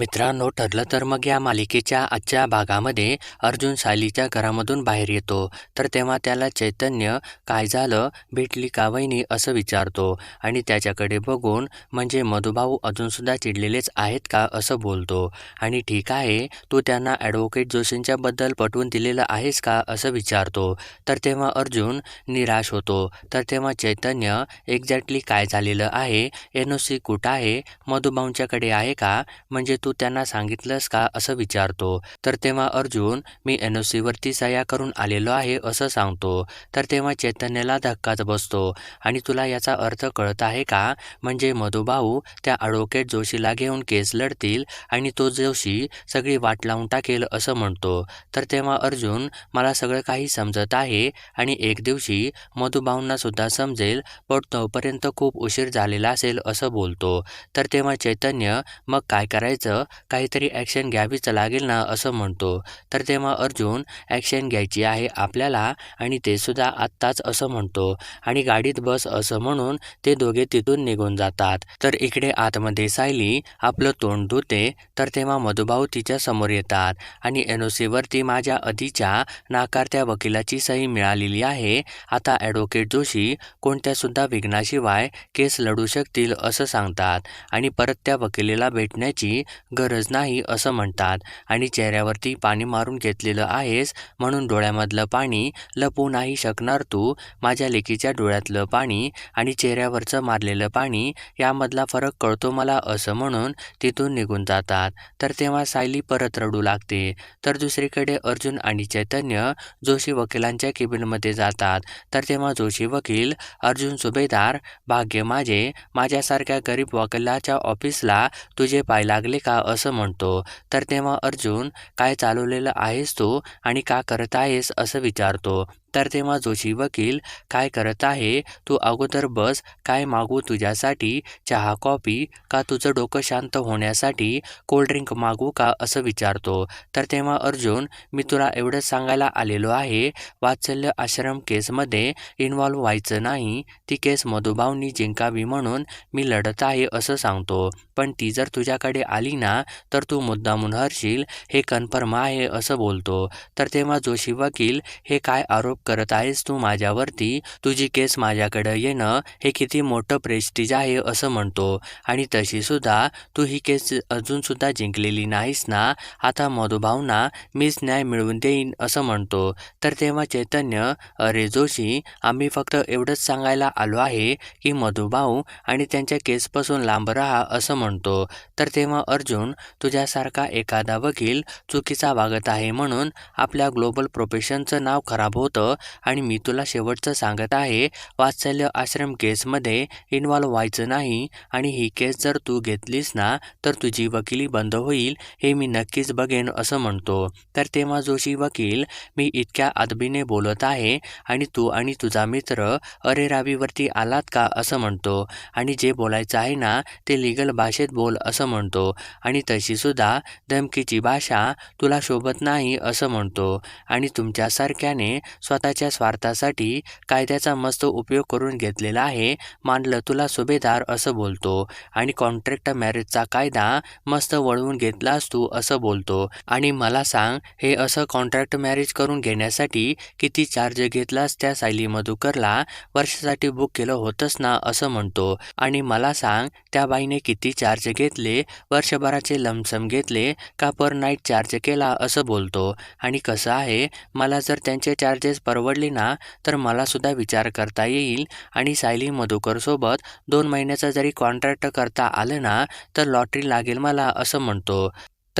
मित्रांनो ठरलं तर मग या मालिकेच्या आजच्या भागामध्ये अर्जुन सायलीच्या घरामधून बाहेर येतो. तर तेव्हा त्याला चैतन्य काय झालं? भेटली का वहिनी? असं विचारतो. आणि त्याच्याकडे बघून म्हणजे मधुभाऊ अजूनसुद्धा चिडलेलेच आहेत का? असं बोलतो. आणि ठीक आहे तू त्यांना ॲडव्होकेट जोशींच्याबद्दल पटवून दिलेलं आहेस का? असं विचारतो. तर तेव्हा अर्जुन निराश होतो. तर तेव्हा चैतन्य एक्झॅक्टली काय झालेलं आहे? एन ओ सी कुठं आहे? मधुभाऊंच्याकडे आहे का? म्हणजे तू तू त्यांना सांगितलंस का असं विचारतो. तर तेव्हा अर्जुन मी एन ओ सीवरती सह्या करून आलेलो आहे असं सांगतो. तर तेव्हा चैतन्याला धक्काच बसतो. आणि तुला याचा अर्थ कळत आहे का? म्हणजे मधुभाऊ त्या ॲडव्होकेट जोशीला घेऊन केस लढतील आणि तो जोशी सगळी वाट लावून टाकेल असं म्हणतो. तर तेव्हा अर्जुन मला सगळं काही समजत आहे आणि एक दिवशी मधुभाऊंना सुद्धा समजेल पण तोपर्यंत खूप उशीर झालेला असेल असं बोलतो. तर तेव्हा चैतन्य मग काय करायचं? काहीतरी ॲक्शन घ्यावीच लागेल ना असं म्हणतो. तर तेव्हा अर्जुन ॲक्शन घ्यायची आहे आपल्याला आणि ते सुद्धा आत्ताच असं म्हणतो. आणि गाडीत बस असं म्हणून ते दोघे तिथून निघून जातात. तर इकडे आतमध्ये सायली आपलं तोंड धुते. तर तेव्हा मधुभाऊ तिच्या समोर येतात. आणि एन ओ सीवरती माझ्या आधीच्या नाकारत्या वकिलाची सही मिळालेली आहे. आता ॲडव्होकेट जोशी कोणत्यासुद्धा विघ्नाशिवाय केस लढू शकतील असं सांगतात. आणि परत त्या वकिलीला भेटण्याची गरज नाही असं म्हणतात. आणि चेहऱ्यावरती पाणी मारून घेतलेलं आहेस म्हणून डोळ्यामधलं पाणी लपवू नाही शकणार तू. माझ्या लेकीच्या डोळ्यातलं पाणी आणि चेहऱ्यावरचं मारलेलं पाणी यामधला फरक कळतो मला असं म्हणून तिथून निघून जातात. तर तेव्हा सायली परत रडू लागते. तर दुसरीकडे अर्जुन आणि चैतन्य जोशी वकिलांच्या केबिनमध्ये जातात. तर तेव्हा जोशी वकील अर्जुन सुभेदार भाग्य माझे. माझ्यासारख्या गरीब वकिलाच्या ऑफिसला तुझे पाय लागले का असं म्हणतो. तर तेव्हा अर्जुन काय चालवलेलं आहेस तू आणि का करत आहेस? असं विचारतो. तर तेव्हा जोशी वकील काय करत आहे? तू अगोदर बस काय मागू तुझ्यासाठी? चहा कॉफी का तुझं डोकं शांत होण्यासाठी कोल्ड्रिंक मागू का असं विचारतो? तर तेव्हा अर्जुन मी तुला एवढंच सांगायला आलेलो आहे. वात्सल्य आश्रम केसमध्ये इन्व्हॉल्व्ह व्हायचं नाही. ती केस मधुभावनी जिंकावी म्हणून मी लढत आहे असं सांगतो. पण ती जर तुझ्याकडे आली ना तर तू मुद्दामून हरशील. हे कन्फर्म आहे असं बोलतो. तर तेव्हा जोशी वकील हे काय आरोप करत आहेस तू माझ्यावरती? तुझी केस माझ्याकडं येणं हे किती मोठं प्रेस्टिज आहे असं म्हणतो. आणि तशीसुद्धा तू ही केस अजूनसुद्धा जिंकलेली नाहीस ना? आता मधुभावना मीच न्याय मिळवून देईन असं म्हणतो. तर तेव्हा चैतन्य अरे जोशी आम्ही फक्त एवढंच सांगायला आलो आहे की मधुभाऊ आणि त्यांच्या केसपासून लांब राहा असं म्हणतो. तर तेव्हा अर्जुन तुझ्यासारखा एखादा वकील चुकीचा वागत आहे म्हणून आपल्या ग्लोबल प्रोफेशनचं नाव खराब होतं आणि मी तुला शेवटचं सांगत आहे वात्सल्य आश्रम केसमध्ये इन्व्हॉल्व्ह व्हायचं नाही आणि ही केस जर तू घेतलीस ना तर तुझी वकिली बंद होईल हे मी नक्कीच बघेन असं म्हणतो. तर तेव्हा जोशी वकील मी इतक्या अदबीने बोलत आहे आणि तू आणि तुझा मित्र अरे रावीवरती आलात का असं म्हणतो. आणि जे बोलायचं आहे ना ते लिगल भाषेत बोल असं म्हणतो. आणि तशीसुद्धा धमकीची भाषा तुला शोभत नाही असं म्हणतो. आणि तुमच्यासारख्याने स्वतःच्या स्वार्थासाठी कायद्याचा मस्त उपयोग करून घेतलेला आहे. मानलं तुला सुभेदार असं बोलतो आणि कॉन्ट्रॅक्ट मॅरेजचा कायदा मस्त वळवून घेतलास तू असं बोलतो. आणि मला सांग हे असं कॉन्ट्रॅक्ट मॅरेज करून घेण्यासाठी किती चार्ज घेतलास त्या सायली मधुकरला? वर्षासाठी बुक केलं होतंच ना असं म्हणतो. आणि मला सांग त्या बाईने किती चार्ज घेतले? वर्षभराचे लमसम घेतले का पर नाईट चार्ज केला असं बोलतो. आणि कसं आहे मला जर त्यांचे चार्जेस परवडली ना तर मलासुद्धा विचार करता येईल. आणि सायली मधुकरसोबत दोन महिन्याचं जरी कॉन्ट्रॅक्ट करता आलं ना तर लॉटरी लागेल मला असं म्हणतो.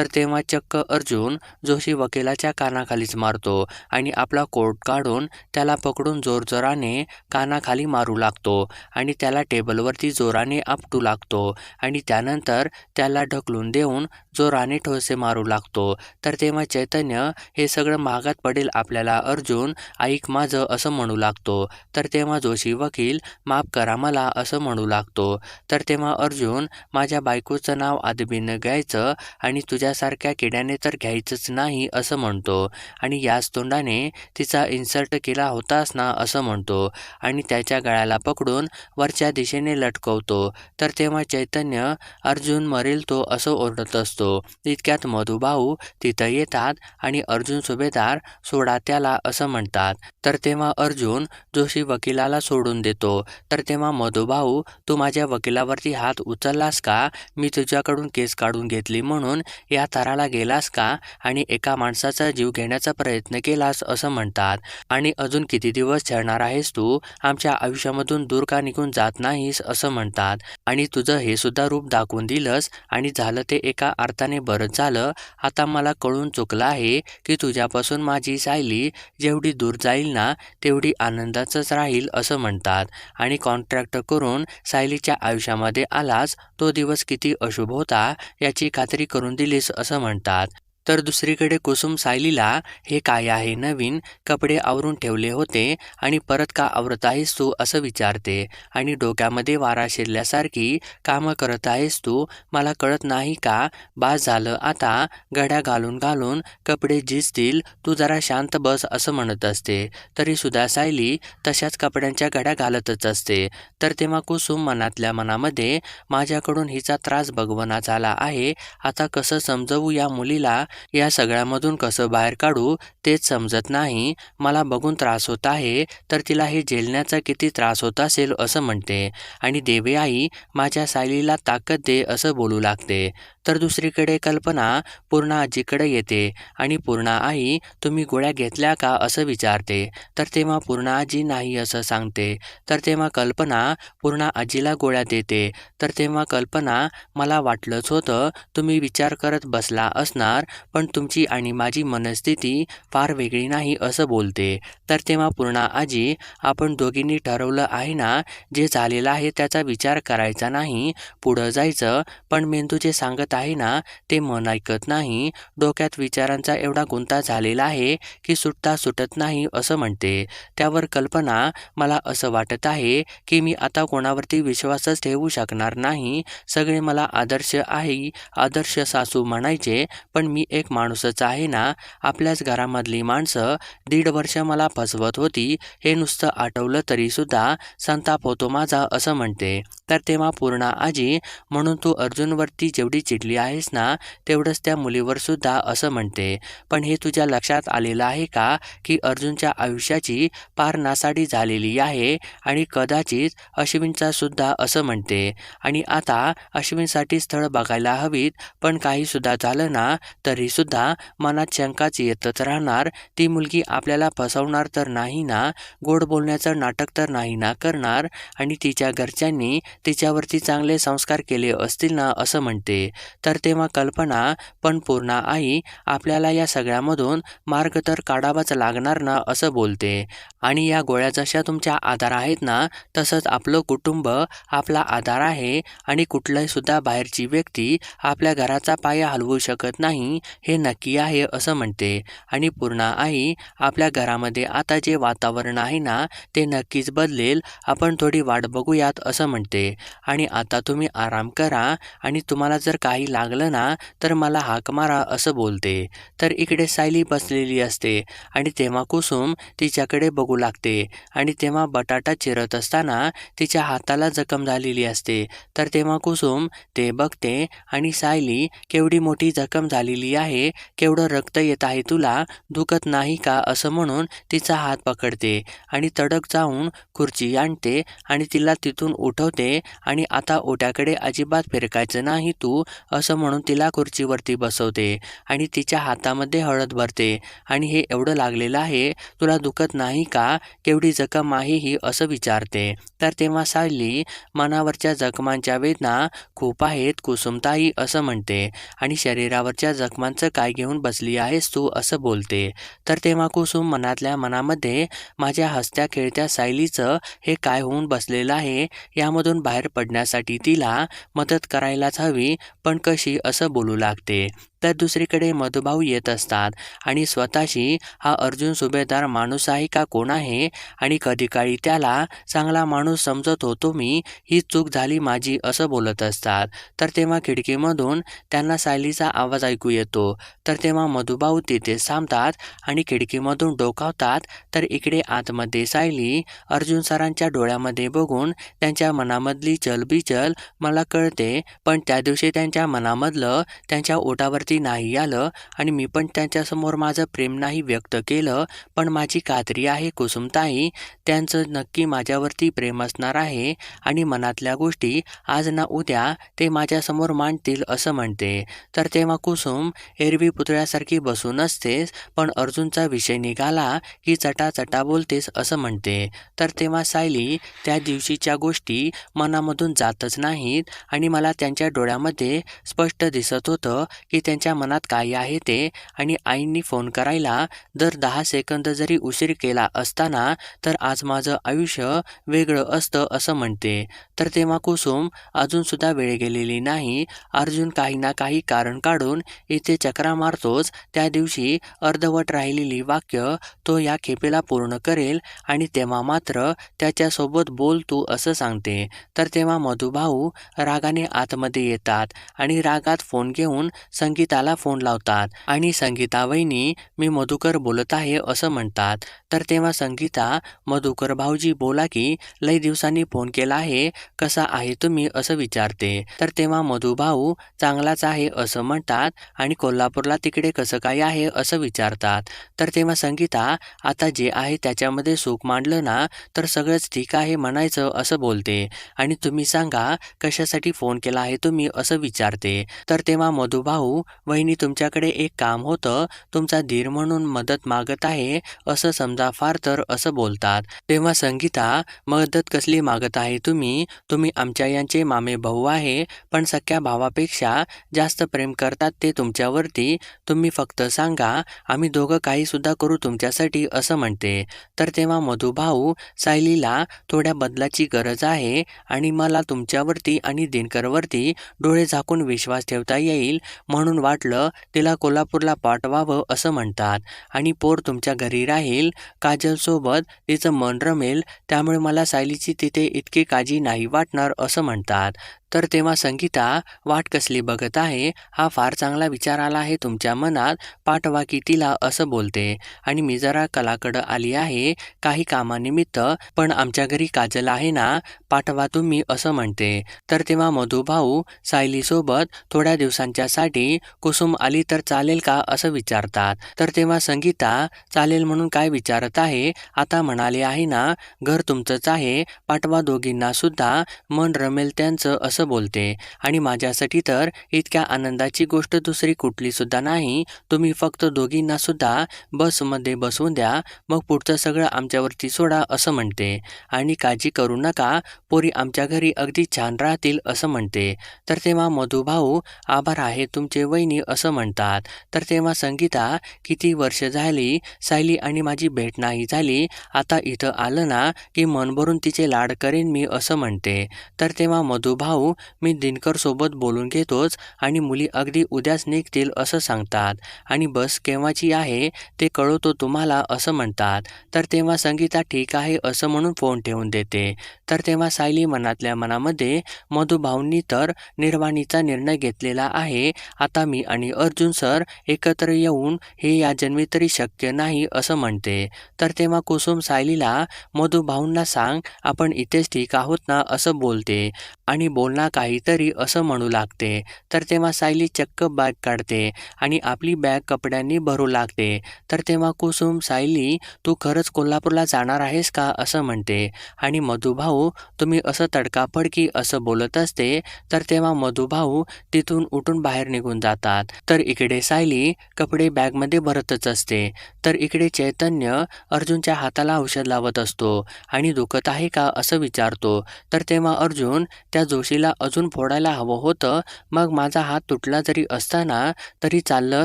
तर तेव्हा चक्क अर्जुन जोशी वकिलाच्या कानाखालीच मारतो आणि आपला कोट काढून त्याला पकडून जोरजोराने कानाखाली मारू लागतो आणि त्याला टेबलवरती जोराने आपटू लागतो आणि त्यानंतर त्याला ढकलून देऊन जोराने ठोसे मारू लागतो. तर तेव्हा चैतन्य हे सगळं महागात पडेल आपल्याला अर्जुन ऐक माझं असं म्हणू लागतो. तर तेव्हा जोशी वकील माफ करा मला असं म्हणू लागतो. तर तेव्हा अर्जुन माझ्या बायकोचं नाव आदबीनं घ्यायचं आणि तुझ्या तुझ्यासारख्या किड्याने तर घ्यायचंच नाही असं म्हणतो. आणि याच तोंडाने तिचा इन्सर्ट केला होतास ना असं म्हणतो. आणि त्याच्या गळ्याला पकडून वरच्या दिशेने लटकवतो. तर तेव्हा चैतन्य अर्जुन मरेल तो असं ओरडत असतो. इतक्यात मधुभाऊ तिथं येतात आणि अर्जुन सुभेदार सोडा त्याला असं म्हणतात. तर तेव्हा अर्जुन जोशी वकिलाला सोडून देतो. तर तेव्हा मधुभाऊ तू माझ्या वकिलावरती हात उचललास का? मी तुझ्याकडून केस काढून घेतली म्हणून या तराला गेलास का? आणि एका माणसाचा जीव घेण्याचा प्रयत्न केलास असं म्हणतात. आणि अजून किती दिवस छळणार आहेस तू? आमच्या आयुष्यामधून दूर का निघून जात नाहीस असं म्हणतात. आणि तुझं हे सुद्धा रूप दाखवून दिलंस. आणि झालं ते एका अर्थाने बरंच झालं. आता मला कळून चुकलं आहे की तुझ्यापासून माझी सायली जेवढी दूर जाईल ना तेवढी आनंदाचंच राहील असं म्हणतात. आणि कॉन्ट्रॅक्ट करून सायलीच्या आयुष्यामध्ये आलास तो दिवस किती अशुभ होता याची खात्री करून दिली असं म्हणतात तर दुसरीकडे कुसुम सायलीला हे काय आहे? नवीन कपडे आवरून ठेवले होते आणि परत का आवरत आहेस तू? असं विचारते. आणि डोक्यामध्ये वारा शिरल्यासारखी कामं करत आहेस तू? मला कळत नाही का? बास झालं आता. गड्या घालून घालून कपडे झिजतील. तू जरा शांत बस असं म्हणत असते. तरी सुद्धा सायली तशाच कपड्यांच्या गड्या घालतच असते. तर तेव्हा कुसुम मनातल्या मनामध्ये माझ्याकडून हिचा त्रास भगवना झाला आहे. आता कसं समजवू या मुलीला? या सगळ्यामधून कसं बाहेर काढू तेच समजत नाही. मला बघून त्रास होत आहे तर तिला हे झेलण्याचा किती त्रास होत असेल असं म्हणते. आणि देवे आई माझ्या सायलीला ताकद दे असं बोलू लागते. तर दुसरीकडे कल्पना पूर्णा आजीकडे येते. आणि पूर्णा आई तुम्ही गोळ्या घेतल्या का असं विचारते. तर तेव्हा पूर्णा आजी नाही असं सांगते. तर तेव्हा कल्पना पूर्णा आजीला गोळ्या देते. तर तेव्हा कल्पना मला वाटलंच होतं तुम्ही विचार करत बसला असणार पण तुमची आणि माझी मनस्थिती फार वेगळी नाही असं बोलते. तर तेव्हा पूर्णा आजी आपण दोघींनी ठरवलं आहे ना जे झालेलं आहे त्याचा विचार करायचा नाही पुढं जायचं. पण मेंदू जे सांगत आहे ना ते मन ऐकत नाही. डोक्यात विचारांचा एवढा गुंता झालेला आहे की सुटता सुटत नाही असं म्हणते. त्यावर कल्पना मला असं वाटत आहे की मी आता कोणावरती विश्वासच ठेवू शकणार नाही. सगळे मला आदर्श आहे आदर्श सासू म्हणायचे पण मी एक माणूसच आहे ना आपल्याच घरामधली माणसं दीड वर्ष मला फसवत होती हे नुसतं आठवलं तरीसुद्धा संताप होतो माझा असं म्हणते. तर तेव्हा पूर्णा आजी म्हणून तू अर्जुनवरती जेवढी चिडली आहेस ना तेवढंच त्या मुलीवर सुद्धा असं म्हणते. पण हे तुझ्या लक्षात आलेलं आहे का की अर्जुनच्या आयुष्याची पार नासाडी झालेली आहे आणि कदाचित अश्विनचा सुद्धा असं म्हणते. आणि आता अश्विनसाठी स्थळ बघायला हवीत पण काही सुद्धा झालं ना तरीसुद्धा मनात शंकाच येतच राहणार. ती मुलगी आपल्याला फसवणार तर नाही ना? गोड बोलण्याचं नाटक तर नाही ना करणार? आणि तिच्या घरच्यांनी तिच्यावरती चांगले संस्कार केले असतील ना असं म्हणते. तर तेव्हा कल्पना पण पूर्णा आई आपल्याला या सगळ्यामधून मार्ग तर काढावाच लागणार ना असं बोलते. आणि या गोळ्या जशा तुमच्या आधार आहेत ना तसंच आपलं कुटुंब आपला आधार आहे. आणि कुठलाही सुद्धा बाहेरची व्यक्ती आपल्या घराचा पाया हलवू शकत नाही. हे नक्की आहे असं म्हणते. आणि पूर्णा आई आपल्या घरामध्ये आता जे वातावरण आहे ना ते नक्कीच बदलेल. आपण थोडी वाट बघूयात असं म्हणते. आणि आता तुम्ही आराम करा. आणि तुम्हाला जर काही लागलं ना तर मला हाक मारा असं बोलते. तर इकडे सायली बसलेली असते. आणि तेव्हा कुसुम तिच्याकडे बघू लागते. आणि तेव्हा बटाटा चिरत असताना तिच्या हाताला जखम झालेली असते. तर तेव्हा कुसुम ते बघते आणि सायली केवढी मोठी जखम झालेली आहे केवढं रक्त येत आहे तुला दुखत नाही का असं म्हणून तिचा हात पकडते आणि तडक जाऊन खुर्ची आणते आणि तिला तिथून उठवते आणि आता ओट्याकडे अजिबात फिरकायचं नाही तू असं म्हणून तिला खुर्चीवरती बसवते आणि तिच्या हातामध्ये हळद भरते आणि हे एवढं लागलेलं आहे तुला दुखत नाही का? केवढी जखम आहे ही असं विचारते. तर तेव्हा सायली मनावरच्या जखमांच्या वेदना खूप आहेत कुसुमताई असं म्हणते आणि शरीरावरच्या जखमा जखमांचं काय घेऊन बसली आहेस तू असं बोलते. तर तेव्हा कुसुम मनातल्या मनामध्ये माझ्या हसत्या खेळत्या सायलीचं हे काय होऊन बसलेलं आहे यामधून बाहेर पडण्यासाठी तिला मदत करायलाच हवी पण कशी असं बोलू लागते. तर दुसरीकडे मधुभाऊ येत असतात. आणि स्वतःशी हा अर्जुन सुभेदार माणूस आहे का कोण आहे? आणि कधी काळी त्याला चांगला माणूस समजत होतो मी ही चूक झाली माझी असं बोलत असतात. तर तेव्हा खिडकीमधून त्यांना सायलीचा आवाज ऐकू येतो. तर तेव्हा मधुभाऊ तिथे थांबतात आणि खिडकीमधून डोकावतात. तर इकडे आतमध्ये सायली अर्जुन सरांच्या डोळ्यामध्ये बघून त्यांच्या मनामधली चलबिचल मला कळते. पण त्या दिवशी त्यांच्या मनामधलं त्यांच्या ओटावर ओटावरती नाही आलं आणि मी पण त्यांच्यासमोर माझं प्रेम नाही व्यक्त केलं पण माझी खात्री आहे कुसुमताई त्यांचं नक्की माझ्यावरती प्रेम असणार आहे आणि मनातल्या गोष्टी आज ना उद्या ते माझ्यासमोर मांडतील असं म्हणते. तर तेव्हा कुसुम एरवी पुतळ्यासारखी बसून असतेस पण अर्जुनचा विषय निघाला की चटाचटा बोलतेस असं म्हणते. तर तेव्हा सायली त्या दिवशीच्या गोष्टी मनामधून जातच नाहीत आणि मला त्यांच्या डोळ्यामध्ये स्पष्ट दिसत होतं की त्यांच्या मनात काय आहे ते आणि आईंनी फोन करायला दर दहा सेकंद जरी उशीर केला असताना तर आज माझं आयुष्य वेगळं असतं असं म्हणते. तर तेव्हा कुसुम अजूनसुद्धा वेळ गेलेली नाही. अर्जुन काही ना काही कारण काढून इथे चक्रा मारतोच. त्या दिवशी अर्धवट राहिलेली वाक्य तो या खेपेला पूर्ण करेल आणि तेव्हा मात्र त्याच्यासोबत बोल तू असं सांगते. तर तेव्हा मधुभाऊ रागाने आतमध्ये येतात आणि रागात फोन घेऊन संगीत त्याला फोन लावतात. आणि संगीता वहिनी मी मधुकर बोलत आहे असं म्हणतात. तर तेव्हा संगीता मधुकर भाऊजी बोला की लई दिवसांनी फोन केला आहे कसा आहे तुम्ही? असं विचारते. तर तेव्हा मधुभाऊ चांगलाच आहे असं म्हणतात. आणि कोल्हापूरला तिकडे कसं काय आहे असं विचारतात. तर तेव्हा संगीता आता जे आहे त्याच्यामध्ये सुख मांडलं ना तर सगळंच ठीक आहे म्हणायचं असं बोलते. आणि तुम्ही सांगा कशासाठी फोन केला आहे तुम्ही? असं विचारते. तर तेव्हा मधुभाऊ वहिनी तुमच्याकडे एक काम होतं. तुमचा धीर म्हणून मदत मागत आहे. असं समजा फार तर असं बोलतात. तेव्हा संगीता मदत कसली मागत आहे तुम्ही? तुम्ही आमच्या यांचे मामे भाऊ आहे. पण सख्या भावापेक्षा जास्त प्रेम करतात ते तुमच्यावरती. तुम्ही फक्त सांगा आम्ही दोघं काही सुद्धा करू तुमच्यासाठी असं म्हणते. तर तेव्हा मधुभाऊ सायलीला थोड्या बदलाची गरज आहे आणि मला तुमच्यावरती आणि दिनकरवरती डोळे झाकून विश्वास ठेवता येईल. म्हणून वाटलं तिला कोल्हापूरला पाठवावं असं म्हणतात. आणि पोर तुमच्या घरी राहील काजलसोबत तिचं मन रमेल त्यामुळे मला सायलीची तिथे इतकी काळजी नाही वाटणार असं म्हणतात. तर तेव्हा संगीता वाट कसली बघत आहे हा फार चांगला विचार आला आहे तुमच्या मनात. पाठवा की तिला असं बोलते. आणि मी जरा कलाकडं आली आहे काही कामानिमित्त पण आमच्या घरी काजल आहे ना पाठवा तुम्ही असं म्हणते. तर तेव्हा मधुभाऊ सायलीसोबत थोड्या दिवसांच्यासाठी कुसुम आली तर चालेल का असं विचारतात. तर तेव्हा संगीता चालेल म्हणून काय विचारत आहे आता म्हणाले आहे ना घर तुमचंच आहे पाठवा दोघींना सुद्धा मन रमेल त्यांचं असं बोलते. आणि माझ्यासाठी तर इतक्या आनंदाची गोष्ट दुसरी कुठली सुद्धा नाही. तुम्ही फक्त दोघींना सुद्धा बसमध्ये बसवून द्या मग पुढचं सगळं आमच्यावरती सोडा असं म्हणते. आणि काळजी करू नका पोरी आमच्या घरी अगदी छान राहतील असं म्हणते. तर तेव्हा मधुभाऊ आभार आहे तुमचे वहिनी असं म्हणतात. तर तेव्हा संगीता किती वर्ष झाली सायली आणि माझी भेट नाही झाली आता इथं आलं ना की मन भरून तिचे लाड करेन मी असं म्हणते. तर तेव्हा मधुभाऊ मी दिनकर सोबत बोलून घेतोच आणि मुली अगदी उद्याच निघतील असं सांगतात. आणि बस केव्हाची आहे ते कळवतो तुम्हाला असं म्हणतात. तर तेव्हा संगीता ठीक आहे असं म्हणून फोन ठेवून देते. तर तेव्हा सायली मनातल्या मनामध्ये मधुभाऊंनी तर निर्वाणीचा निर्णय घेतलेला आहे. आता मी आणि अर्जुन सर एकत्र येऊन हे या जन्मी तरी शक्य नाही असं म्हणते. तर तेव्हा कुसुम सायलीला मधुभाऊंना सांग आपण इथेच ठीक आहोत ना असं बोलते. आणि ना काहीतरी असं म्हणू लागते. तर तेव्हा सायली चक्क बॅग काढते आणि आपली बॅग कपड्यांनी भरू लागते. तर तेव्हा कुसुम सायली तू खरंच कोल्हापूरला जाणार आहेस का? असं म्हणते. आणि मधुभाऊ तुम्ही असं तडकाफडकी असं बोलत असते? तर तेव्हा मधुभाऊ तिथून उठून बाहेर निघून जातात. तर इकडे सायली कपडे बॅगमध्ये भरतच असते. तर इकडे चैतन्य अर्जुनच्या हाताला औषध लावत असतो आणि दुखत आहे का असं विचारतो. तर तेव्हा अर्जुन त्या जोशीला मला अजून फोडायला हवं होतं मग माझा हात तुटला जरी असताना तरी चाललं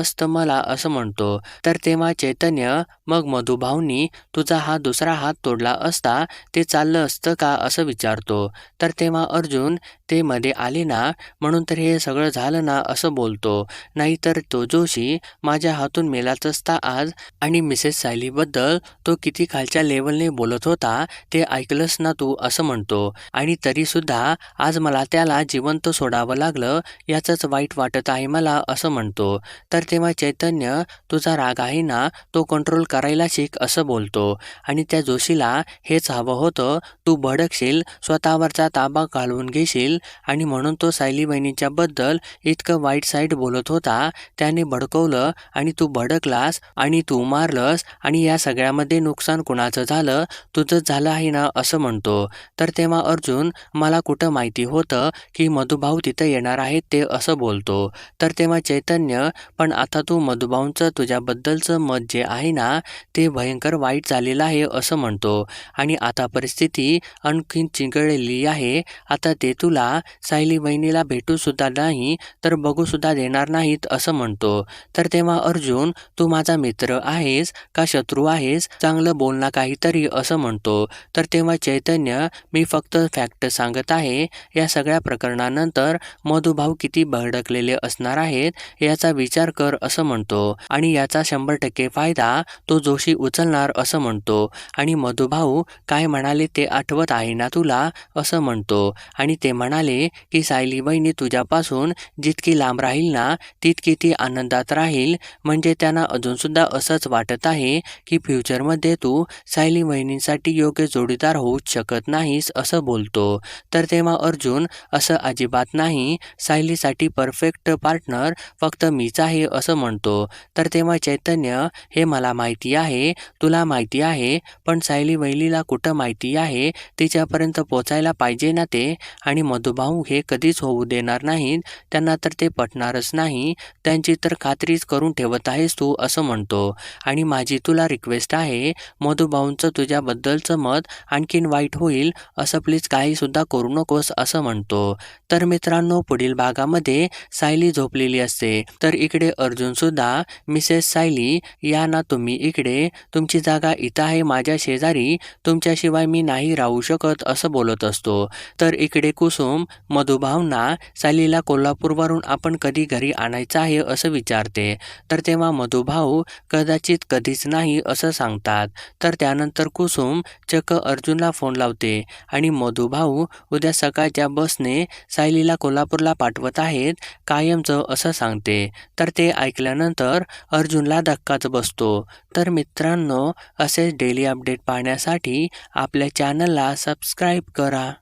असतं मला असं म्हणतो. तर तेव्हा चैतन्य मग मधुभाऊनी तुझा हा दुसरा हात तोडला असता ते चाललं असतं का असं विचारतो. तर तेव्हा अर्जुन ते मध्ये आले ना म्हणून तर हे सगळं झालं ना असं बोलतो. नाहीतर तो जोशी माझ्या हातून मेलाच असता आज आणि मिसेस सायलीबद्दल तो किती खालच्या लेवलने बोलत होता ते ऐकलंस ना तू असं म्हणतो. आणि तरीसुद्धा आज मला त्याला जिवंत सोडावं लागलं याचंच वाईट वाटत आहे मला असं म्हणतो. तर तेव्हा चैतन्य तुझा राग आहे ना तो कंट्रोल करायला शिक असं बोलतो. आणि त्या जोशीला हेच हवं होतं तू भडकशील स्वतःवरचा ताबा घालवून घेशील. आणि म्हणून तो सायली बहिणीच्याबद्दल इतकं वाईट साईट बोलत होता त्याने भडकवलं आणि तू भडकलास आणि तू मारलंस आणि या सगळ्यामध्ये नुकसान कुणाचं झालं? तुझंच झालं आहे ना? असं म्हणतो. तर तेव्हा अर्जुन मला कुठं माहिती होतं की मधुभाऊ तिथं येणार आहेत ते असं बोलतो. तर तेव्हा चैतन्य पण आता तू मधुभाऊंचं तुझ्याबद्दलचं मत जे आहे ना ते भयंकर वाईट झालेलं आहे असं म्हणतो. आणि आता परिस्थिती आणखीन चिघळलेली आहे. आता ते तुला सायली बहिणीला भेटूसुद्धा नाही तर बघूसुद्धा देणार नाहीत असं म्हणतो. तर तेव्हा अर्जुन तू माझा मित्र आहेस का शत्रू आहेस? चांगलं बोलणं काहीतरी असं म्हणतो. तर तेव्हा चैतन्य मी फक्त फॅक्ट सांगत आहे या सगळ्या सगळ्या प्रकरणानंतर मधुभाऊ किती भडकलेले असणार आहेत याचा विचार कर असं म्हणतो. आणि याचा शंभर टक्के फायदा तो जोशी उचलणार असं म्हणतो. आणि मधुभाऊ काय म्हणाले ते आठवत आहे ना तुला? असं म्हणतो. आणि ते म्हणाले की सायली बहिणी तुझ्यापासून जितकी लांब राहील ना तितकी ती आनंदात राहील. म्हणजे त्यांना अजूनसुद्धा असंच वाटत आहे की फ्युचरमध्ये तू सायली बहिणींसाठी योग्य जोडीदार होऊच शकत नाहीस असं बोलतो. तर तेव्हा अर्जुन असं अजिबात नाही. सायलीसाठी परफेक्ट पार्टनर फक्त मीच आहे असं म्हणतो. तर तेव्हा चैतन्य हे मला माहिती आहे तुला माहिती आहे पण सायली वहिलीला कुठं माहिती आहे? तिच्यापर्यंत पोचायला पाहिजे ना ते? आणि मधुभाऊ हे कधीच होऊ देणार नाहीत. त्यांना तर ते पटणारच नाही. त्यांची तर खात्रीच करून ठेवत आहेस तू असं म्हणतो. आणि माझी तुला रिक्वेस्ट आहे मधुभाऊंचं तुझ्याबद्दलचं मत आणखीन वाईट होईल असं प्लीज काहीसुद्धा करू नकोस असं म्हणतो. तर मित्रांनो पुढील भागामध्ये सायली झोपलेली असते. तर इकडे अर्जुनसुद्धा मिसेस सायली या ना तुम्ही इकडे तुमची जागा इथं आहे माझ्या शेजारी तुमच्याशिवाय मी नाही राहू शकत असं बोलत असतो. तर इकडे कुसुम मधुभावना सायलीला कोल्हापूरवरून आपण कधी घरी आणायचं आहे असं विचारते. तर तेव्हा मधुभाऊ कदाचित कधीच नाही असं सांगतात. तर त्यानंतर कुसुम चक्क अर्जुनला फोन लावते आणि मधुभाऊ उद्या सकाळच्या बस बसने सायलीला कोल्हापूरला पाठवत आहेत कायमचं असं सांगते. तर ते ऐकल्यानंतर अर्जुनला धक्काच बसतो. तर मित्रांनो असेच डेली अपडेट पाहण्यासाठी आपल्या चॅनलला सबस्क्राईब करा.